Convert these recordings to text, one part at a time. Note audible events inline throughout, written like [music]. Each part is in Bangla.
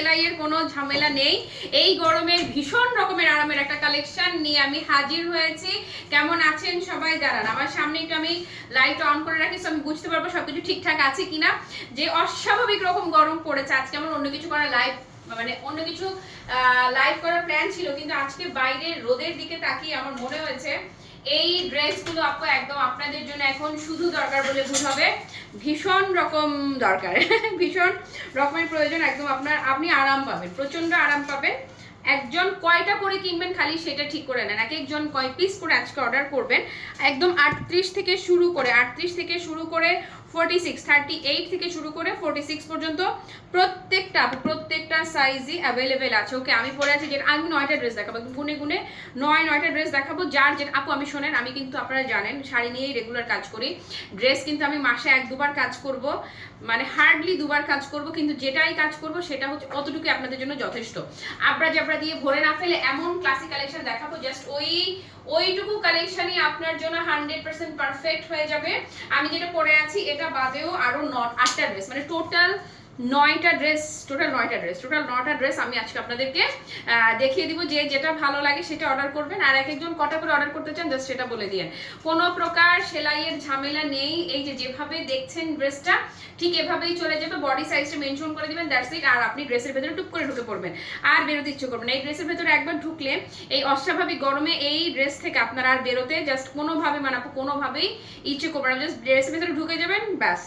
সেলাইয়ের কোনো ঝামেলা নেই। এই গরমে ভীষণ রকমের আরামের একটা কালেকশন নিয়ে আমি হাজির হয়েছি। কেমন আছেন সবাই দাঁড়ান আমার সামনে একটু আমি লাইট অন করে রাখি আমি বুঝতে পারব সবকিছু ঠিকঠাক আছে কিনা। যে অস্বাভাবিক রকম গরম পড়েছে, আজকে আমার অন্য কিছু করা লাইভ মানে অন্য কিছু লাইভ করার প্ল্যান ছিল, কিন্তু আজকে বাইরে রোদের দিকে তাকিয়ে আমার মনে হয়েছে এই ড্রেসগুলো আপু একদম আপনাদের জন্য এখন শুধু দরকার বলে ভুল হবে। ভীষণ রকম দরকার। [laughs] ভীষণ রকমের প্রয়োজন, একদম আপনার, আপনি আরাম পাবেন, প্রচণ্ড আরাম পাবেন। একজন কয়টা করে কিনবেন খালি সেটা ঠিক করে নেন। এক একজন কয় পিস করে আজকে অর্ডার করবেন। একদম আটত্রিশ থেকে শুরু করে, আটত্রিশ থেকে শুরু করে ফোর্টি সিক্স থার্টি এইট থেকে শুরু করে ফোর্টি সিক্স পর্যন্ত প্রত্যেকটা প্রত্যেকটা সাইজই অ্যাভেলেবেল আছে। ওকে আমি পরে আছি, যেটা আমি নয়টা ড্রেস দেখাবো গুনে গুনে নয়, নয়টা ড্রেস দেখাবো, যার যেটা আপু, আমি শোনেন, আমি কিন্তু আপনারা জানেন, শাড়ি নিয়েই রেগুলার কাজ করি। ড্রেস কিন্তু আমি মাসে এক, দুবার কাজ করব মানে হার্ডলি দুবার কাজ করব, কিন্তু যেটাই কাজ করব, সেটা হচ্ছে অতটুকু আপনাদের জন্য যথেষ্ট। আবরা জাবরা দিয়ে ভরে না ফেলে এমন ক্লাসিক কালেকশন দেখাবো জাস্ট ওই ওইটুকু কালেকশনই আপনার জন্য হান্ড্রেড পারফেক্ট হয়ে যাবে। আমি যেটা পরে আছি, এটা বাদেও আরও ন, আটটা ড্রেস মানে টোটাল নয়টা ড্রেস টোটাল নয়টা ড্রেস টোটাল নয়টা ড্রেস আমি আজকে আপনাদেরকে দেখিয়ে দিব যে যেটা ভালো লাগে সেটা অর্ডার করবেন। আর এক একজন কটা করে অর্ডার করতে চান জাস্ট সেটা বলে দিয়েন। কোনো প্রকার সেলাইয়ের ঝামেলা নেই, এই যে যেভাবে দেখছেন ড্রেসটা ঠিক এভাবেই চলে যাবে বডি সাইজটা মেনশন করে দেবেন দ্যাটস ইট আর আপনি ড্রেসের ভেতরে টুক করে ঢুকে পড়বেন। আর বেরোতে ইচ্ছে করবেন এই ড্রেসের ভেতরে একবার ঢুকলে, এই অস্বাভাবিক গরমে এই ড্রেস থেকে আপনার আর বেরোতে জাস্ট কোনোভাবে মানে কোনোভাবেই ইচ্ছে করবেন জাস্ট ড্রেসের ভেতরে ঢুকে যাবেন, ব্যাস।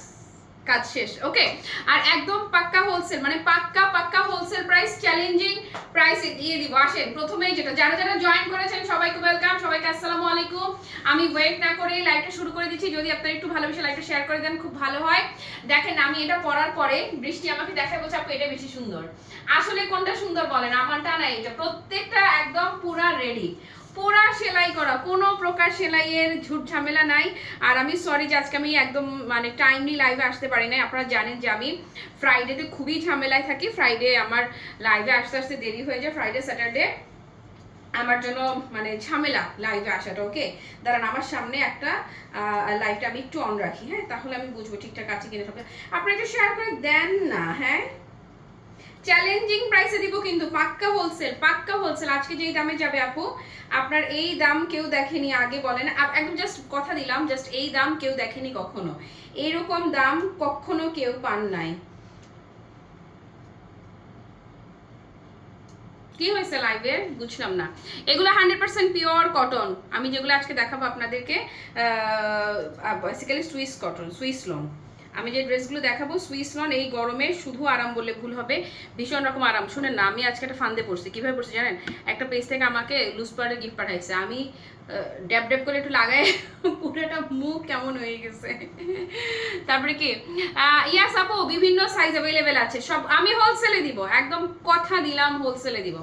কাজ শেষ ওকে আর একদম পাক্কা হোলসেল মানে পাক্কা পাক্কা হোলসেল প্রাইস চ্যালেঞ্জিং প্রাইসে দিয়ে দিব। আসেন, প্রথমেই যেটা, যারা যারা জয়েন করেছেন, সবাইকে ওয়েলকাম সবাইকে আসসালামু আলাইকুম। আমি ওয়েট না করে লাইভটা শুরু করে দিচ্ছি, যদি আপনারা একটু ভালোবেসে লাইভটা শেয়ার করে দেন, খুব ভালো হয়। দেখেন, আমি এটা পরার পরে বৃষ্টি আমাকে দেখা বলছে, আপু, এটা বেশি সুন্দর। আসলে কোনটা সুন্দর বলেন? আমারটা না এটা প্রত্যেকটা একদম পুরা রেডি পুরা সেলাই করা, কোনো প্রকার সেলাইয়ের ঝুট ঝামেলা নাই। আর আমি সরি যে আজকে আমি একদম মানে টাইমলি লাইভে আসতে পারি নাই। আপনারা জানেন যে আমি ফ্রাইডেতে খুবই ঝামেলায় থাকি। ফ্রাইডে আমার লাইভে আসতে আসতে দেরি হয়ে যায়। ফ্রাইডে স্যাটারডে আমার জন্য মানে ঝামেলা লাইভে আসাটা ওকে দাঁড়ান, আমার সামনে একটা লাইভটা আমি একটু অন রাখি হ্যাঁ? তাহলে আমি বুঝব ঠিকঠাক আছে কিনা সব আপনারা একটু শেয়ার করে দেন না হ্যাঁ? চ্যালেঞ্জিং প্রাইসে দিব কিন্তু পাক্কা হোলসেল পাক্কা হোলসেল আজকে যেই দামে যাবে আপু, আপনার এই দাম কেউ দেখেনি, আগে বলেন। একদম জাস্ট কথা দিলাম জাস্ট এই দাম কেউ দেখেনি কখনো। এরকম দাম কখনো কেউ পান নাই। কি হয়েছে লাইভে বুঝলাম না। এগুলো হান্ড্রেড পার্সেন্ট পিওর কটন আমি যেগুলো আজকে দেখাবো আপনাদেরকে basically Swiss cotton Swiss lawn আমি যে ড্রেসগুলো দেখাবো, সুইস লন এই গরমে শুধু আরাম বললে ভুল হবে। ভীষণ রকম আরাম। শুনেন না, আমি আজকে একটা ফান্দে পড়ছি। কীভাবে পড়ছি জানেন? একটা পেজ থেকে আমাকে লুজ পাউডার গিফট পাঠাইছে। আমি ড্যাব ড্যাব করে একটু লাগাই পুরোটা মুখ কেমন হয়ে গেছে। তারপরে কি? ইয়াস আপু, বিভিন্ন সাইজ অ্যাভেলেবেল আছে। সব আমি হোলসেলে দিব। একদম কথা দিলাম হোলসেলে দিব।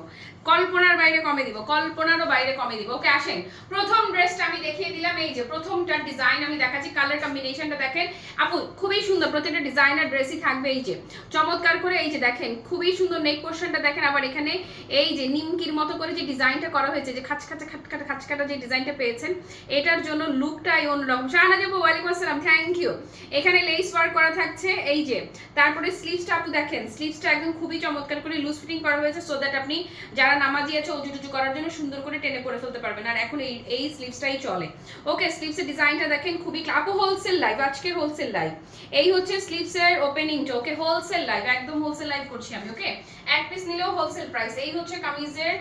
কল্পনার বাইরে কমে দিব। কল্পনারও বাইরে কমে দিব। ওকে, আসেন। প্রথম ড্রেসটা আমি দেখিয়ে দিলাম। এই যে প্রথমটার ডিজাইন আমি দেখাচ্ছি। কালার কম্বিনেশনটা দেখেন। আপু, খুবই সুন্দর। প্রত্যেকটা ডিজাইনার ড্রেসই থাকবে এই যে। চমৎকার করে এই যে দেখেন। খুবই সুন্দর নেক পোর্শনটা দেখেন। আবার এখানে এই যে নিমকির মতো করে যে ডিজাইনটা করা হয়েছে, যে খাচ খাচা খাট খাটা খাচ খাটা যে ডিজাইনটা পেয়েছেন। এটার জন্য লুকটাই অন্যরকম। শাহনাজ আপু ওয়ালাইকুম আসসালাম থ্যাংক ইউ এখানে লেস ওয়ার্ক করা থাকছে, এই যে, তারপরে স্লিভসটা আপু দেখেন স্লিভসটা একদম খুবই চমৎকার করে লুজ ফিটিং করা হয়েছে সো দ্যাট আপনি যারা নামাজি আছে উঁচু টুচু করার জন্য সুন্দর করে টেনে পরে ফেলতে পারবেন। আর এখন এই এই স্লিভসটাই চলে। ওকে স্লিভসের ডিজাইনটা দেখেন, খুবই আপু হোলসেল লাইভ আজকের হোলসেল লাইভ এই হচ্ছে স্লিভসের ওপেনিংটা ওকে হোলসেল লাইভ একদম হোলসেল লাইভ করছি আমি ওকে এক পিস নিলেও হোলসেল প্রাইস এই হচ্ছে কামিজের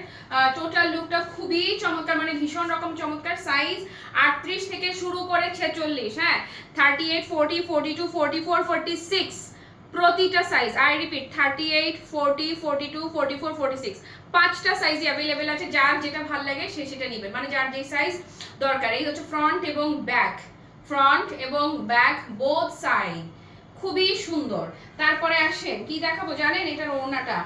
টোটাল লুকটা খুবই চমৎকার মানে ভীষণ রকম চমৎকার সাইজ আটত্রিশ থেকে শুরু করে ছেচল্লিশ হ্যাঁ? Thirty eight forty forty two forty four forty six প্রতিটা size I repeat thirty eight forty forty two forty four forty six পাঁচটা সাইজই অ্যাভেলেবেল আছে, যার যেটা ভালো লাগে সে সেটা নেবেন। মানে যার যে সাইজ দরকার। এই হচ্ছে ফ্রন্ট এবং ব্যাক ফ্রন্ট এবং ব্যাক বোথ সাইড খুবই সুন্দর। তারপরে আসেন, কি দেখাবো জানেন? এটার ওড়নাটা।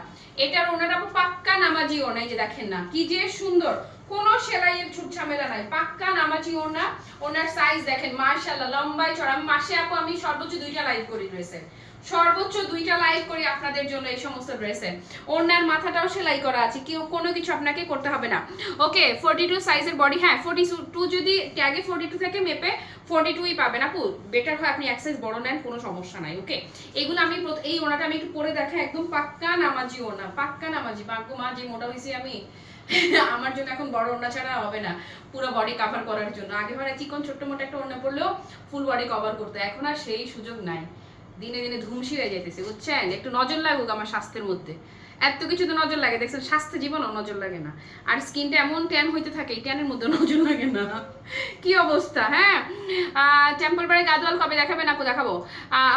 এটার ওনাটা পুরো পাক্কা নামাজি ওড়না, এই যে দেখেন না, কি যে সুন্দর। কোনো সেলাইয়ের ঝামেলা নাই, পাক্কা নামাজি ওড়না। ওনার সাইজ দেখেন মার্শাল্লাহ লম্বাই চড়া। মাসে আপু, আমি সর্বোচ্চ দুইটা লাইভ করি ড্রেসের সর্বোচ্চ দুইটা লাইভ করি আপনাদের জন্য এই সমস্ত ড্রেসে ওনার মাথাটাও সেলাই করা আছে, কেউ কোনো কিছু আপনাকে করতে হবে না। ওকে ফোর্টি টু সাইজের বডি হ্যাঁ ফোর্টি টু যদি ট্যাগে ফোর্টি টু থেকে মেপে ফোর্টি টুই পাবেন। আপু বেটার হয় আপনি সাইজ বড় নেন, কোনো সমস্যা নাই ওকে এগুলো আমি এই ওনাটা আমি একটু পরে দেখা একদম পাক্কা নামাজি ওনা পাক্কা নামাজি। ভাগ্য মা, যে মোটা হয়েছি আমি, [laughs] আমার জন্য এখন বড় ওড়না ছাড়া হবে না, পুরো বডি কভার করার জন্য। আগে ভাড়া চিকন ছোট্ট মোটা একটা ওড়না পড়লেও ফুল বডি কভার করতে এখন আর সেই সুযোগ নাই। দিনে দিনে ধুমসি হয়ে যাইতেছে, বুঝছেন? একটু নজর লাগুক আমার স্বাস্থ্যের মধ্যে। এত কিছু তো নজর লাগে, দেখছেন, স্বাস্থ্য জীবনও নজর লাগে না। আর স্কিনটা এমন ট্যান হইতে থাকে ট্যানের মধ্যে নজর লাগে না। কি অবস্থা হ্যাঁ? টেম্পল বারে গাদওয়াল কবে দেখাবেন আপু? দেখাবো।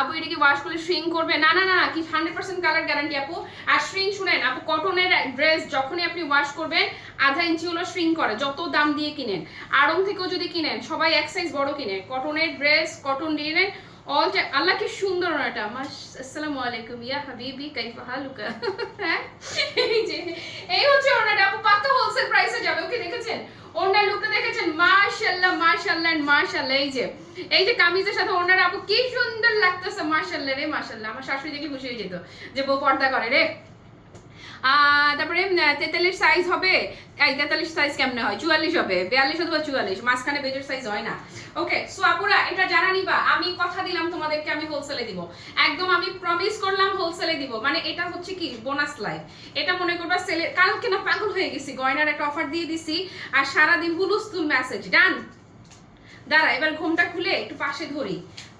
আপু, এটা কি ওয়াশ করলে শ্রিং করবে? না না না কি হান্ড্রেড পার্সেন্ট কালার গ্যারান্টি আপু। আর শ্রিং শুনেন, আপু কটনের ড্রেস যখনই আপনি ওয়াশ করবেন, আধা ইঞ্চি হলো শ্রিং করে, যত দাম দিয়ে কিনেন। আড়ং থেকেও যদি কিনেন, সবাই এক সাইজ বড় কিনে। কটনের ড্রেস কটন দিয়ে নেন অল টাইম আল্লাহ কি সুন্দর ওনাটা মাস আসসালামু আলাইকুম ইয়া হাবিবি, কাইফা হালুকা। হ্যাঁ? এই যে, এই হচ্ছে ওনাটা আপু পাক্কা হোলসেল প্রাইসে যাবে? ওকে দেখেছেন? ওনার লুকটা দেখেছেন? মাশাআল্লাহ মাশাআল্লাহ এন্ড মাশাআল্লাহ। এই যে এই যে কামিজের সাথে ওনার, আপু, কি সুন্দর লাগতেছে। মাশাআল্লাহ রে, মাশাআল্লাহ। আমার শাশুড়ি দেখলে খুশি হয়ে যেত যে বউ পর্দা করে রে। তারপরে তেতাল্লিশ সাইজ হবে। এই তেতাল্লিশ সাইজ কেমনে হয়? চুয়াল্লিশ হবে। বিয়াল্লিশ অথবা চুয়াল্লিশ, মাঝখানে বেজের সাইজ হয় না। ওকে সো আপুরা, এটা জানা নিবা, আমি কথা দিলাম তোমাদেরকে, আমি হোলসেলে দিব। একদম আমি প্রমিস করলাম হোলসেলে দিব। মানে এটা হচ্ছে কি বোনাস লাইফ এটা মনে করবা সেলে কালকে না পাগল হয়ে গেছি, গয়নার একটা অফার দিয়ে দিছি, আর সারাদিন হুলুস্তুল মেসেজ ডান দাঁড়া, এবার ঘুমটা খুলে একটু পাশে ধরি।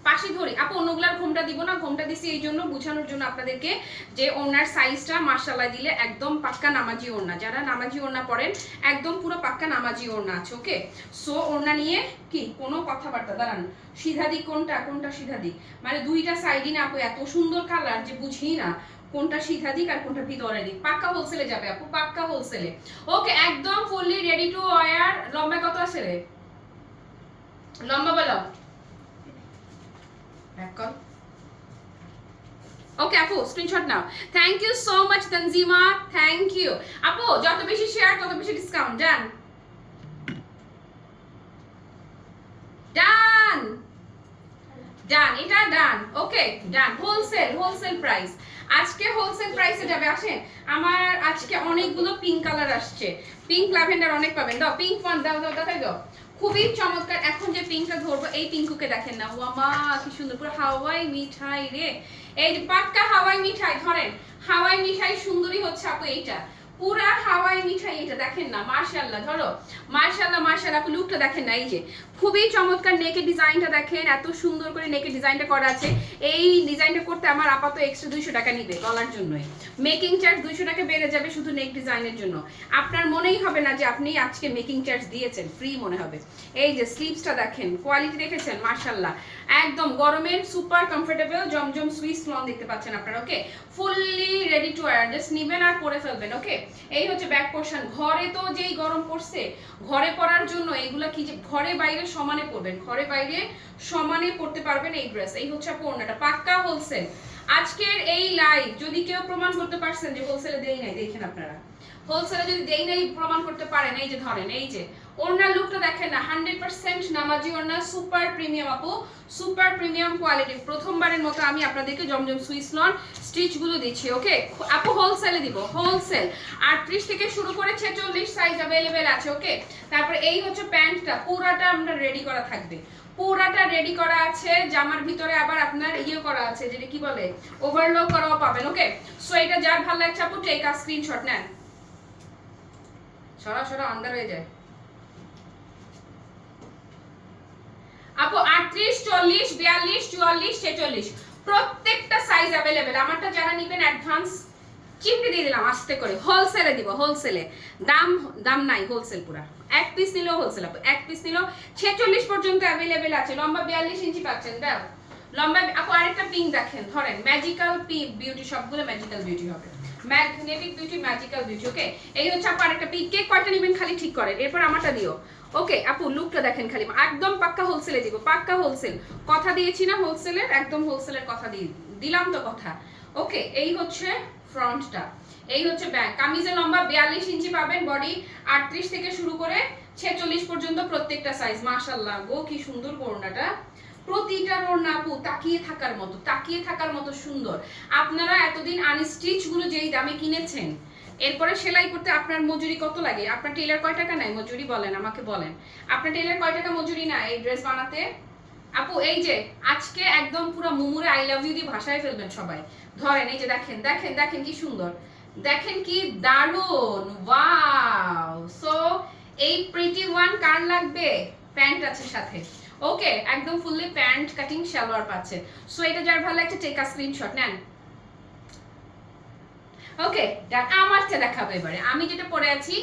পাশে ধরি। আপু অন্যগুলার ঘুমটা দিব না। ঘুমটা দিছি এই জন্য বোঝানোর জন্য আপনাদেরকে যে ওনার সাইজটা মার্শাল্লাহ দিলে একদম পাক্কা নামাজি ওড়না। যারা নামাজি ওড়না পড়েন একদম পুরো পাক্কা নামাজি ওড়না আছে, ওকে? সো ওড়না নিয়ে কি? কোনো কথাবার্তা, দাঁড়ান। সিধা দিক কোনটা? কোনটা সিধা দিক? মানে দুইটা সাইডই না আপু, এত সুন্দর কালার যে বুঝি না কোনটা সিধা দিক আর কোনটা ভিতরে দিক। পাক্কা হোলসেলে যাবে আপু, পাক্কা হোলসেলে ওকে, একদম ফুললি রেডি টু ওয়ার লম্বা কত আছে রে? লম্বা বলো। ওকে আপু screenshot now thank you so much Tanzima thank you আপু যত বেশি শেয়ার তত বেশি ডিসকাউন্ট ডান ডান ডান এটা done okay done wholesale wholesale price আজকে হোলসেল প্রাইসে যাবে, আসেন। আমার আজকে অনেকগুলো পিঙ্ক কালার আসছে। পিঙ্ক ল্যাভেন্ডার অনেক পাবেন। দাও পিঙ্ক ফন দাও দাও দেখাই দাও। খুবই চমৎকার। এখন যে পিঙ্কটা ধরবো, এই পিঙ্কুকে দেখেন না। ওয়ামা কি সুন্দর। পুরো হাওয়াই মিঠাই রে। এই পাক্কা হাওয়াই মিঠাই, ধরেন। হাওয়াই মিঠাই সুন্দরী হচ্ছে আপু এইটা। পুরা হাওয়াই মিঠাই এটা, দেখেন না মার্শাল্লাহ ধরো। মার্শাল্লাহ মার্শাল্লাহ আপু লুকটা দেখেন না, এই যে। খুবই চমৎকার নেকের ডিজাইনটা দেখেন, এত সুন্দর করে নেকের ডিজাইনটা করা আছে। এই ডিজাইনটা করতে আমার আপাতত এক্সট্রা দুইশো টাকা নিবে গলার জন্যই। মেকিং চার্জ দুইশো টাকা বেড়ে যাবে শুধু নেক ডিজাইনের জন্য। আপনার মনেই হবে না যে আপনি আজকে মেকিং চার্জ দিয়েছেন ফ্রি মনে হবে। এই যে স্লিভসটা দেখেন কোয়ালিটি দেখেছেন মার্শাল্লাহ একদম গরমের super comfortable Zamzam Swiss lawn দেখতে পাচ্ছেন আপনারা okay fully ready to wear just নিবেন আর পরে ফেলবেন ওকে এই হচ্ছে ব্যাক পোর্শন ঘরে তো যেই গরম পড়ছে, ঘরে পরার জন্য এইগুলা কি যে ঘরে বাইরে সমানে পরবেন, ঘরে বাইরে সমানে পড়তে পারবেন এই ড্রেস এই হচ্ছে পণ্যটা পাক্কা হোলসেল আজকের এই লাইভ যদি কেউ প্রমাণ করতে পারছেন যে হোলসেলে দেই নাই, দেখেন আপনারা। হোলসেলে যদি দেই নাই, প্রমাণ করতে পারেন, এই যে ধরেন, এই যে, ওনার লুকটা দেখেন না হান্ড্রেড পার্সেন্ট নামাজি ওড়না সুপার প্রিমিয়াম আপু সুপার প্রিমিয়াম কোয়ালিটি প্রথমবারের মতো আমি আপনাদেরকে জমজম সুইস লন স্টিচগুলো দিচ্ছি ওকে আপু হোলসেলে দিব হোলসেল আটত্রিশ থেকে শুরু করে ছেচল্লিশ সাইজ অ্যাভেলেবেল আছে ওকে তারপরে এই হচ্ছে প্যান্টটা, পুরাটা আমরা রেডি করা থাকবে। পুরাটা রেডি করা আছে, জামার ভিতরে আবার আপনার ইয়ে করা আছে, যেটা কি বলে ওভারলোক করাও পাবেন ওকে সো এটা যার ভালো লাগছে আপু টেক আ স্ক্রিনশট নেন। সরা সরা আন্দার হয়ে যায়। আপু, আটত্রিশ, চল্লিশ, বিয়াল্লিশ, চুয়াল্লিশ, ছেচল্লিশ, প্রত্যেকটা সাইজ অ্যাভেলেবেল আমারটা যারা নিবেন অ্যাডভান্স চিমটি দিয়ে দিলাম আস্তে করে। হোলসেলে দিব হোলসেলে দাম দাম নাই হোলসেল পুরা। এক পিস নিলেও হোলসেল এক পিস নিলেও ছেচল্লিশ পর্যন্ত অ্যাভেলেবেল আছে, লম্বা বিয়াল্লিশ ইঞ্চি পাচ্ছেন, দাও। লম্বা, আপু, আরেকটা পিঙ্ক দেখেন, ধরেন ম্যাজিক্যাল পিঙ্ক বিউটি সবগুলো ম্যাজিক্যাল বিউটি হবে। Magnetic beauty magical beauty okay এই হচ্ছে আপু আরেকটা পিঙ্ক কে কয়টা নেবেন খালি ঠিক করেন, এরপর আমারটা দিও। ওকে আপু লুকটা দেখেন খালি, একদম পাক্কা হোলসেলে দিব, পাক্কা হোলসেল কথা দিয়েছি না হোলসেলের একদম হোলসেলের কথা দিয়ে দিলাম তো কথা। ওকে এই হচ্ছে ফ্রন্টটা এই হচ্ছে ব্যাক কামিজের লম্বা বিয়াল্লিশ ইঞ্চি পাবেন বডি আটত্রিশ থেকে শুরু করে ছেচল্লিশ পর্যন্ত প্রত্যেকটা সাইজ মাশাল্লাহ গো, কি সুন্দর করোনাটা। প্রতিটা ওড়না আপু তাকিয়ে থাকার মতো, তাকিয়ে থাকার মতো সুন্দর। আপনারা এতদিন আনস্টিচগুলো যেই দামে কিনেছেন, এরপরে সেলাই করতে আপনার মজুরি কত লাগে? আপনার টেলার কয় টাকা নেয়? মজুরি বলেন, আমাকে বলেন। আপনার টেলার কয় টাকা মজুরি না এই ড্রেস বানাতে? আপু, এই যে, আজকে একদম পুরো মুমুরে আই লাভ ইউ দিয়ে ভাষায় ফেলবেন সবাই। ধরেন, এই যে দেখেন দেখেন দেখেন কি সুন্দর। দেখেন কি দারুণ ওয়াও সো এই প্রিটি ওয়ান কার লাগবে? প্যান্ট আছে সাথে। ওকে একদম ফুললি প্যান্ট কাটিং সালোয়ার পাচ্ছে। সো এটা যার ভালো একটা টেক স্ক্রিনশট নেন। ওকে আমারটা দেখাবো এবারে। আমি যেটা পরে আছি,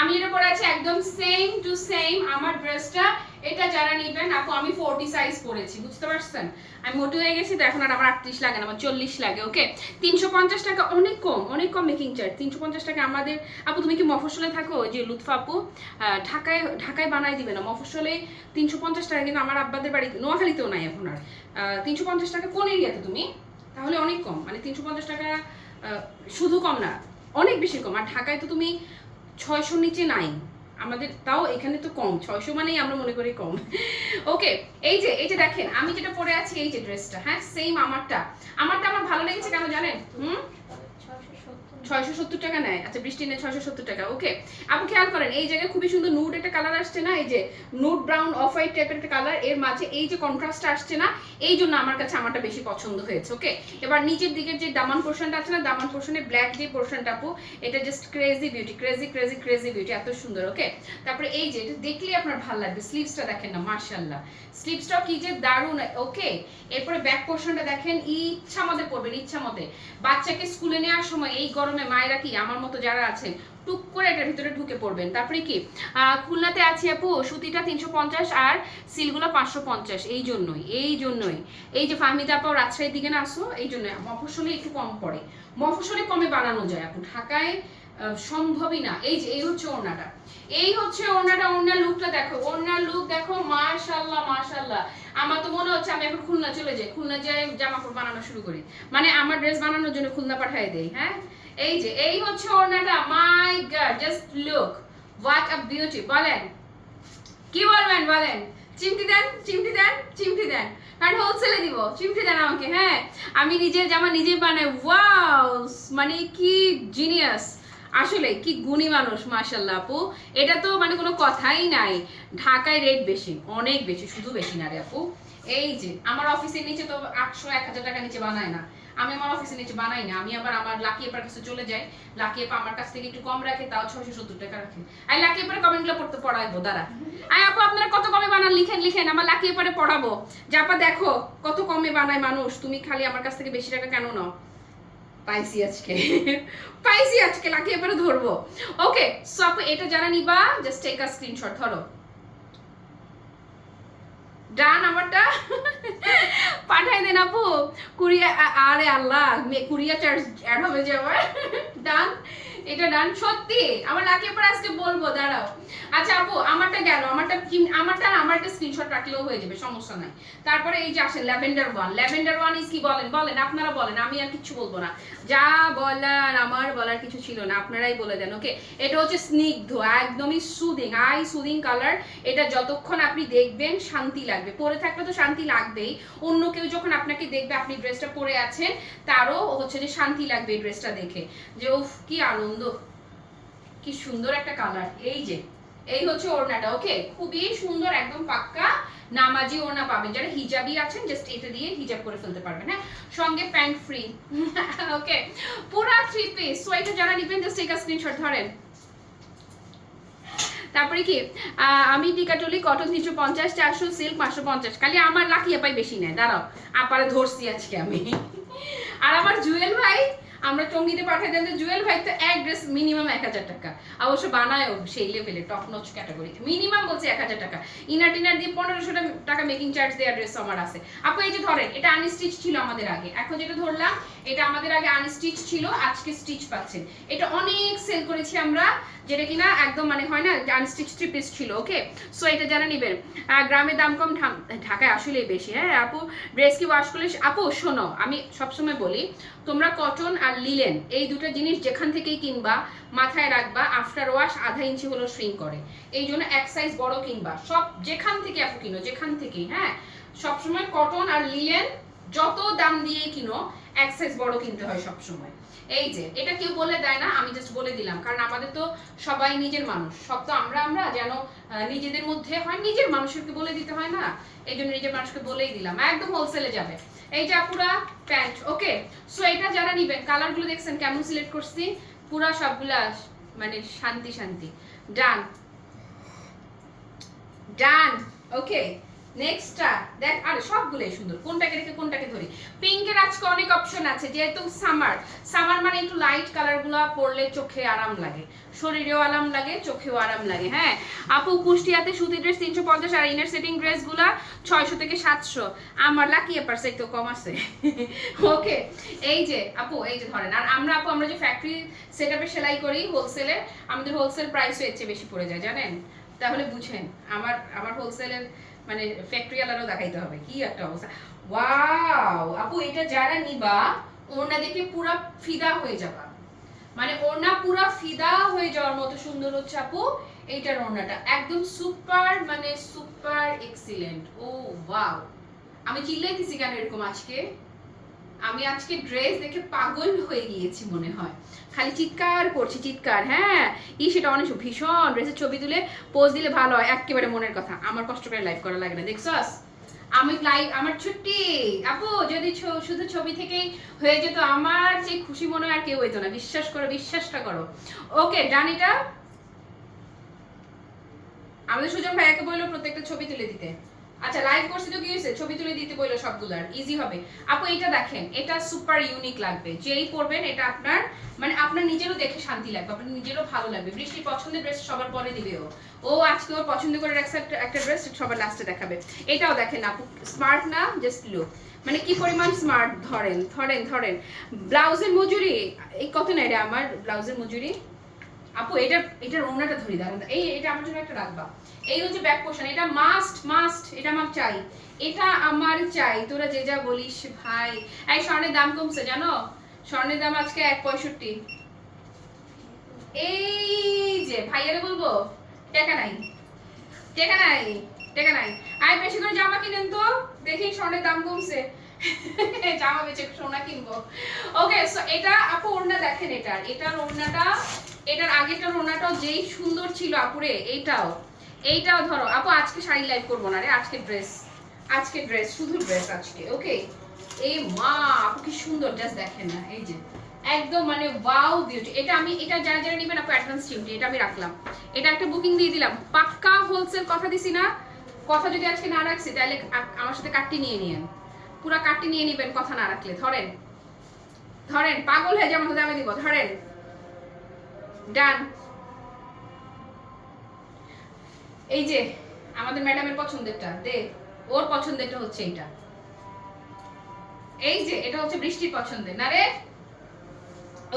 আমি যেটা পরে আছি একদম সেম টু সেম আমার ড্রেসটা এটা যারা নিবেন, আপু, আমি ফোরটি সাইজ পরেছি, বুঝতে পারছেন? আমি মোটে হয়ে গেছি, তো এখন আর আমার আটত্রিশ লাগে না, আমার চল্লিশ লাগে ওকে তিনশো পঞ্চাশ টাকা, অনেক কম অনেক কম মেকিং চার্জ তিনশো পঞ্চাশ টাকা আমাদের, আপু, তুমি কি মফস্বলে থাকো? যে লুৎফা আপু ঢাকায় ঢাকায় বানাই দিবে না, মফস্বলে তিনশো পঞ্চাশ টাকা, কিন্তু আমার আব্বাদের বাড়িতে নোয়াখালীতেও নাই এখন আর। তিনশো পঞ্চাশ টাকা কোন এরিয়াতে তুমি? তাহলে অনেক কম মানে তিনশো পঞ্চাশ টাকা শুধু কম না, অনেক বেশি কম। আর ঢাকায় তো তুমি ছয়শোর নিচে নাই। আমাদের তাও এখানে তো কম, ছয়শো মানেই আমরা মনে করি কম। ওকে, এই যে এই যে দেখেন, আমি যেটা পরে আছি, এই যে ড্রেসটা হ্যাঁ সেম আমারটা। আমারটা আমার ভালো লেগেছে কেন জানেন? হুম? ছয়শো সত্তর টাকা নেয়। আচ্ছা বৃষ্টি নেয় ছয়শো সত্তর টাকা, ওকে? আপনি খেয়াল করেন, এই জায়গায় খুবই সুন্দর নুড একটা কালার আসছে না? এই যে নুড ব্রাউন অফ হোয়াইট টাইপের একটা কালারের মাঝে এই যে আসছে না? এই জন্য আমার কাছে আমারটা বেশি পছন্দ হয়েছে, ওকে? এবার নিচের দিকের যে দামান পোর্শনটা আছে না, দামান পোর্শনে ব্ল্যাক যে পোর্শনটা আপু, এটা just crazy beauty crazy crazy crazy beauty এত সুন্দর, ওকে? তারপরে এই যে এটা দেখলেই আপনার ভালো লাগবে স্লিভসটা দেখেন না মার্শাল্লাহ স্লিভসটাও কি যে দারুণ, ওকে? এরপরে ব্যাক পোর্শনটা দেখেন, ইচ্ছা মতে পড়বেন ইচ্ছা মতে বাচ্চাকে স্কুলে নেওয়ার সময় এই গরমে মায়েরা কি আমার মতো যারা আছেন? টুক করে এটার ভিতরে ঢুকে পড়বেন। তারপরে কি? খুলনাতে আছি আপু, সুতিটা তিনশো পঞ্চাশ আর সিলগুলো পাঁচশো পঞ্চাশ। এই জন্যই এই জন্যই। এই যে ফাহমিদা আপা রাজশাহীর দিকে না আসো, এই জন্য মফসলে একটু কম পড়ে। মফসলে কমে বানানো যায় আপু, ঢাকায় সম্ভবই না। এই যে, এই হচ্ছে ওড়নাটা। এই হচ্ছে ওড়নাটা, ওড়নার লুকটা দেখো। ওড়নার লুক দেখো, মাশাল্লাহ মাশাল্লাহ। আমার তো মনে হচ্ছে আমি এখন খুলনা চলে যাই। খুলনা যাই জামা কাপড় বানানো শুরু করি। মানে আমার ড্রেস বানানোর জন্য খুলনা পাঠিয়ে দেই হ্যাঁ? এই যে, এই হচ্ছে ওড়নাটা। My god just look what a beauty বলেন। কি বলবেন, বলেন? চিমটি দেন চিমটি দেন চিমটি দেন। কারণ হোলসেলে দিব। চিমটি দেন আমাকে হ্যাঁ? আমি নিজে জামা নিজে বানাই। ওয়াও মানে কি জিনিয়াস আসলে কি গুণী মানুষ মাশাল্লাহ আপু। এটা তো মানে কোনো কথাই নাই। ঢাকায় রেট বেশি, অনেক বেশি, শুধু বেশি না রে আপু। এই যে, আমার অফিসের নিচে তো আটশো, এক হাজার টাকা নিচে বানায় না। আমি আমার অফিসের নিচে বানাই না, আমি আবার আমার লাকি এপার কাছে চলে যাই। লাকি এপা আমার কাছ থেকে একটু কম রাখে, তাও ছয়শো সত্তর টাকা রাখে। আর লাকি এপারে কমেন্টগুলো পড়তে পড়াইবো, দাঁড়া। আয় আপু, আপনারা কত কমে বানান? লিখেন লিখেন, আমার লাকি এপারে পড়াবো। জাপা দেখো, কত কমে বানায় মানুষ। তুমি খালি আমার কাছ থেকে বেশি টাকা কেন নাও? পাইছি আজকে। [laughs] পাইছি আজকে লাকি এবারে ধরবো। ওকে সো আপু, এটা যারা নিবা জাস্ট টেক আ স্ক্রিনশট ধরো। ডান আমারটা। পাঠাই দেন আপু। কুরিয়া আরে আল্লাহ কুরিয়া চার্জ অ্যাড হবে যে আমার। ডান। এটা ডান সত্যি? আমার লাকি এবার আজকে বলব দাঁড়াও। আচ্ছা আপু আমারটা গেল আমারটা কি- আমারটা না, আমার স্ক্রিনশট রাখলেও হয়ে যাবে সমস্যা নাই। তারপরে এই যে আসেন lavender one lavender one is কি বলেন? বলেন আপনারা বলেন আমি আর কিছু বলব না। যা বলার আমার বলার কিছু ছিল না আপনারাই বলে দেন ওকে এটা হচ্ছে স্নিগ্ধ একদমই সুদিং আই সুদিং কালার এটা যতক্ষণ আপনি দেখবেন শান্তি লাগবে। পরে থাকলে তো শান্তি লাগবেই। অন্য কেউ যখন আপনাকে দেখবে আপনি ড্রেসটা পরে আছেন তারও হচ্ছে যে শান্তি লাগবে এই ড্রেসটা দেখে। যে উফ কি আনন্দ। কি সুন্দর একটা কালার এই যে, এই হচ্ছে ওড়নাটা ওকে খুবই সুন্দর, একদম পাক্কা নামাজি ওড়না পাবেন। যারা হিজাবি আছেন জাস্ট এটা দিয়ে হিজাব করে ফেলতে পারবেন হ্যাঁ? সঙ্গে প্যান্ট ফ্রি ওকে পুরা থ্রি পিস সো এটা যারা নেবেন জাস্ট একটা স্ক্রিনশট ধরেন। তারপরে কি? আমি টিকাটলি কটন তিনশো পঞ্চাশ, চারশো সিল্ক পাঁচশো পঞ্চাশ। খালি আমার লাকি আপাই বেশি নেয় দাঁড়াও, আপারে ধরছি আজকে আমি। [laughs] আর আমার জুয়েল ভাই আমরা টঙ্গিতে পাঠাই দিলাম জুয়েল ভাই, তো এক ড্রেস মিনিমাম এক হাজার টাকা। অবশ্য বানায়ও সেই লেভেলে টপ নচ ক্যাটাগরি মিনিমাম বলছে এক হাজার টাকা। ইনার টিনার দিয়ে পনেরোশো টাকা মেকিং চার্জ দেওয়ার ড্রেস আমার আছে। আপু, এই যে ধরেন, এটা আনস্টিচ ছিল আমাদের আগে। এখন যেটা ধরলাম এটা আমাদের আগে আনস্টিচ ছিল, আজকে স্টিচ পাচ্ছেন। এটা অনেক সেল করেছি আমরা, যেটা কিনা একদম মানে হয় না আনস্টিচ থ্রি পিস ছিল ওকে সো এটা যারা নেবেন গ্রামের দাম কম ঢাকায় আসলেই বেশি হ্যাঁ? আপু ড্রেস কি ওয়াশ করলে আপু, শোনো, আমি সবসময় বলি, তোমরা কটন আর লিলেন এই দুটো জিনিস যেখান থেকেই কিনবা, মাথায় রাখবা আফটার ওয়াশ আধা ইঞ্চি হলো শ্রিং করে। এই জন্য এক সাইজ বড় কিনবা। সব যেখান থেকে আপু কিনো, যেখান থেকেই হ্যাঁ? সবসময় কটন আর লিলেন যত দাম দিয়ে কিনো এক বড় কিনতে হয় সবসময়। এই যে, এটা কেউ বলে দেয় না, আমি জাস্ট বলে দিলাম। কারণ আমাদের তো সবাই নিজের মানুষ। সব তো আমরা আমরা যেন নিজেদের মধ্যে হয়, নিজের মানুষকে বলে দিতে হয় না? এই জন্য নিজের মানুষকে বলেই দিলাম। একদম হোলসেলে যাবে। এই যে পুরা প্যান্ট ওকে সো এটা যারা নিবেন কালারগুলো দেখছেন, কেমন সিলেক্ট করছি? পুরা সবগুলা মানে শান্তি শান্তি। ডান ডান ওকে নেক্সটটা দেখ, আরে সবগুলোই সুন্দর। কোনটাকে রেখে কোনটাকে ধরি? পিঙ্কের আজকে অনেক অপশন আছে, যেহেতু সামার সামার মানে একটু লাইট কালারগুলো পরলে চোখে আরাম লাগে। শরীরেও আরাম লাগে, চোখেও আরাম লাগে হ্যাঁ? আপু, কুষ্টিয়াতে সুতি ড্রেস তিনশো পঞ্চাশ আর ইনার সেটিং ড্রেসগুলা ছয়শো থেকে সাতশো। আমার লাকি এপারস একটু কম আছে। [laughs] ওকে এই যে, আপু, এই যে ধরেন, আর আমরা, আপু, আমরা যে ফ্যাক্টরি সেট আপে সেলাই করি হোলসেলে আমাদের হোলসেল প্রাইসও এর চেয়ে বেশি পড়ে যায়, জানেন? তাহলে বুঝেন, আমার আমার হোলসেলের মানে ফ্যাক্টরি আলারও দেখাইতে হবে। কি একটা অবস্থা। ওয়াও আপু, এটা যারা নিবা ওনা দেখে পুরা ফিদা হয়ে যাবা। মানে ওনা পুরা ফিদা হয়ে যাওয়ার মতো সুন্দর হচ্ছে আপু, এইটার ওনাটা। একদম সুপার মানে সুপার এক্সিলেন্ট ও ওয়াও আমি চিল্লাইতেছি কেন এরকম আজকে? আমি আজকে ড্রেস দেখে পাগল হয়ে গিয়েছি মনে হয়। খালি চিৎকার করছি, চিৎকার হ্যাঁ? ই, সেটা অনেক ভীষণ ড্রেসের ছবি তুলে পোজ দিলে ভালো হয় একেবারে মনের কথা। আমার কষ্ট করে লাইভ করা লাগে না, দেখছস? আমি লাইভ আমার ছুটি। আপু, যদি শুধু ছবি থেকেই হয়ে যেত, আমার যে খুশি মনে হয় আর কেউ হইতো না। বিশ্বাস করো, বিশ্বাসটা করো। ওকে ডান এটা? আমাদের সুজন ভাইয়াকে বলল প্রত্যেকটা ছবি তুলে দিতে। আচ্ছা লাইভ করছি তো কি হয়েছে? ছবি তুলে দিতে বলল সবগুলার ইজি হবে। আপু এটা দেখেন, এটা সুপার ইউনিক লাগবে। যেই পরবেন, এটা আপনার মানে আপনার নিজেরও দেখে শান্তি লাগবে, আপনার নিজেরও ভালো লাগবে। বৃষ্টির পছন্দের ড্রেস সবার পরে দিবে ও। ও আজকে ওর পছন্দ করে রাখছে একটা একটা ড্রেস সবার লাস্টে দেখাবে। এটাও দেখেন আপু স্মার্ট না জাস্ট লুক মানে কি পরিমাণ স্মার্ট ধরেন ধরেন ধরেন। ব্লাউজের মজুরি, এই কত নেয় রে আমার ব্লাউজের মজুরি? আপু, এটা, এটার ওনাটা ধরি দাঁড়ান এই, এটা আমার জন্য একটা রাখবা। এই হচ্ছে ব্যাক পোর্শন এটা মাস্ট মাস্ট এটা আমার চাই। এটা আমার চাই, তোরা যে যা বলিস ভাই। এই স্বর্ণের দাম কমছে, জানো? স্বর্ণের দাম আজকে এক পঁয়ষট্টি। এই যে, ভাইয়ারে বলব, টাকা নাই। টাকা নাই টাকা নাই। আয়, বেশি করে জামা কিনেন তো। দেখি স্বর্ণের দাম কমছে। জামা বেচে সোনা কিনবো। ওকে সো এটা, আপু, ওড়না দেখেন এটার। এটার ওড়নাটা এটার আগেরটার ওড়নাটাও যেই সুন্দর ছিল আপুরে, এইটাও। এইটাও ধরো, আপু আজকে শাড়ি লাইভ করব না রে, আজকে ড্রেস আজকে ড্রেস, শুধু ড্রেস আজকে ওকে এই মা, আপু কি সুন্দর জাস্ট দেখেন না, এই যে। একদম মানে ওয়াও বিউটি এটা আমি, এটা যারা যারা নেবেন আপু অ্যাডভান্স ডিউটি এটা আমি রাখলাম। এটা একটা বুকিং দিয়ে দিলাম। পাক্কা হোলসেল কথা দিছি না, কথা যদি আজকে না রাখছি, তাহলে আমার সাথে কাটটি নিয়ে নিয়েন। পুরা কাটটি নিয়ে নিবেন, কথা না রাখলে। ধরেন ধরেন, পাগল হয়ে যেমন দামে দিব, ধরেন। ডান এই যে, আমাদের ম্যাডামের পছন্দেরটা, দে, ওর পছন্দেরটা হচ্ছে এইটা। এই যে, এটা হচ্ছে বৃষ্টির পছন্দের, না রে?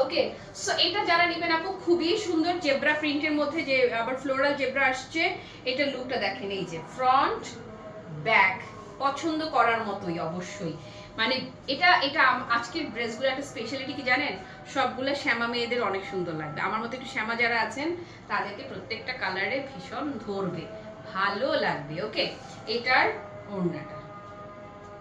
ওকে সো এটা যারা নেবেন আপু, খুবই সুন্দর জেব্রা প্রিন্টের মধ্যে যে, আবার ফ্লোরাল জেব্রা আসছে, এটা লুকটা দেখেন, এই যে ফ্রন্ট ব্যাক পছন্দ করার মতোই, অবশ্যই। মানে এটা এটা আজকের ড্রেসগুলো একটা স্পেশালিটি কি জানেন? সবগুলো শ্যামা মেয়েদের অনেক সুন্দর লাগবে। আমার মতো একটু শ্যামা যারা আছেন, তাদেরকে প্রত্যেকটা কালারে ভীষণ ধরবে। ভালো লাগবে ওকে এটার ওড়নাটা।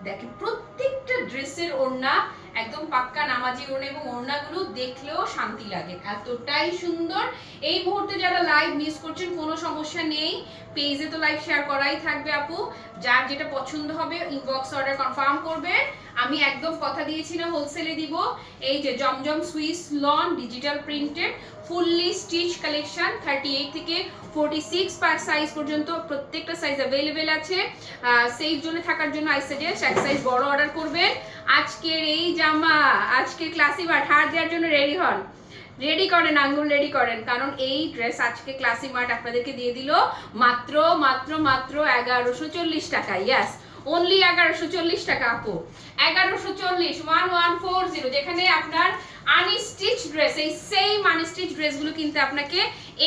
দেখেন, প্রত্যেকটা ড্রেসের ওড়না একদম পাক্কা নামাজি ওড়না এবং ওড়নাগুলো দেখলেও শান্তি লাগে। এতটাই সুন্দর। এই মুহূর্তে যারা লাইভ মিস করছেন, কোনো সমস্যা নেই। পেজে তো লাইভ শেয়ার করাই থাকবে আপু। যার যেটা পছন্দ হবে ইনবক্স অর্ডার কনফার্ম করবে। আমি একদম কথা দিয়েছি না হোলসেলে দিব। এই যে Zamzam Swiss lawn digital printed fully stitch collection thirty eight থেকে ফোর্টি সিক্স পার সাইজ পর্যন্ত প্রত্যেকটা সাইজ অ্যাভেলেবেল আছে। সেই জন্য থাকার জন্য আই সাজেস্ট এক সাইজ বড় অর্ডার করবেন। আজকের এই জামা আজকে ক্লাসি বাট হার দেওয়ার জন্য রেডি হন। রেডি করেন, আঙ্গুল রেডি করেন। কারণ এই ড্রেস আজকে ক্লাসি মার্ট আপনাদেরকে দিয়ে দিল মাত্র মাত্র মাত্র এগারোশো চল্লিশ টাকা। ইয়াস অনলি এগারোশো চল্লিশ টাকা আপু। এগারোশো চল্লিশ ওয়ান ওয়ান ফোর জিরো যেখানে আপনার আনস্টিচ ড্রেস এই সেম আনস্টিচ ড্রেসগুলো কিনতে আপনাকে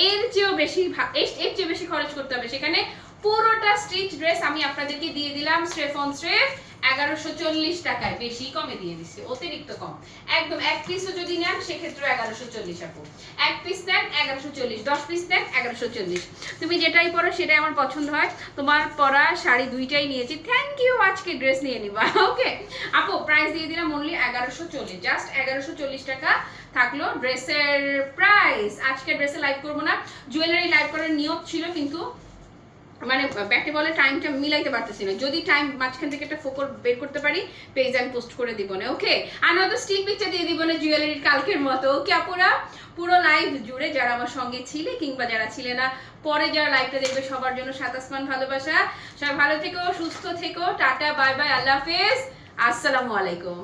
এর চেয়েও বেশি এর- চেয়ে বেশি খরচ করতে হবে। সেখানে পুরোটা স্টিচ ড্রেস আমি আপনাদেরকে দিয়ে দিলাম স্ট্রেফ অন স্ট্রেফ এগারোশো চল্লিশ টাকায় বেশি কমে দিয়ে দিছি অতিরিক্ত কম। একদম এক পিসও যদি নেন সেক্ষেত্রে এগারোশো চল্লিশ আপু এক পিস নেন, এগারোশো চল্লিশ। দশ পিস নেন, এগারোশো চল্লিশ। তুমি যেটাই পরো, সেটাই আমার পছন্দ হয়। তোমার পরা শাড়ি দুইটাই নিয়েছি। থ্যাংক ইউ আজকে ড্রেস নিয়ে নিবা। [laughs] ওকে আপু প্রাইস দিয়ে দিলাম অনলি এগারোশো চল্লিশ। জাস্ট এগারোশো চল্লিশ টাকা থাকল ড্রেসের প্রাইস আজকে ড্রেসে লাইভ করব না। জুয়েলারি লাইভ করার নিয়ম ছিল, কিন্তু মানে ব্যাটে বলে টাইমটা মিলাইতে পারতেছি না। যদি টাইম মাঝখান থেকে একটা ফোকর বের করতে পারি পেজ আমি পোস্ট করে দিব না ওকে আর নয়তো স্টিল পিকচার দিয়ে দিব না জুয়েলারির কালকের মতো ওকে আপুরা? পুরো লাইভ জুড়ে যারা আমার সঙ্গে ছিলে কিংবা যারা ছিলে না, পরে যারা লাইভটা দেখবে, সবার জন্য সাতাসমান ভালোবাসা। সবাই ভালো থেকো, সুস্থ থেকো, টাটা বাই বাই আল্লাহ হাফেজ। আসসালামু আলাইকুম।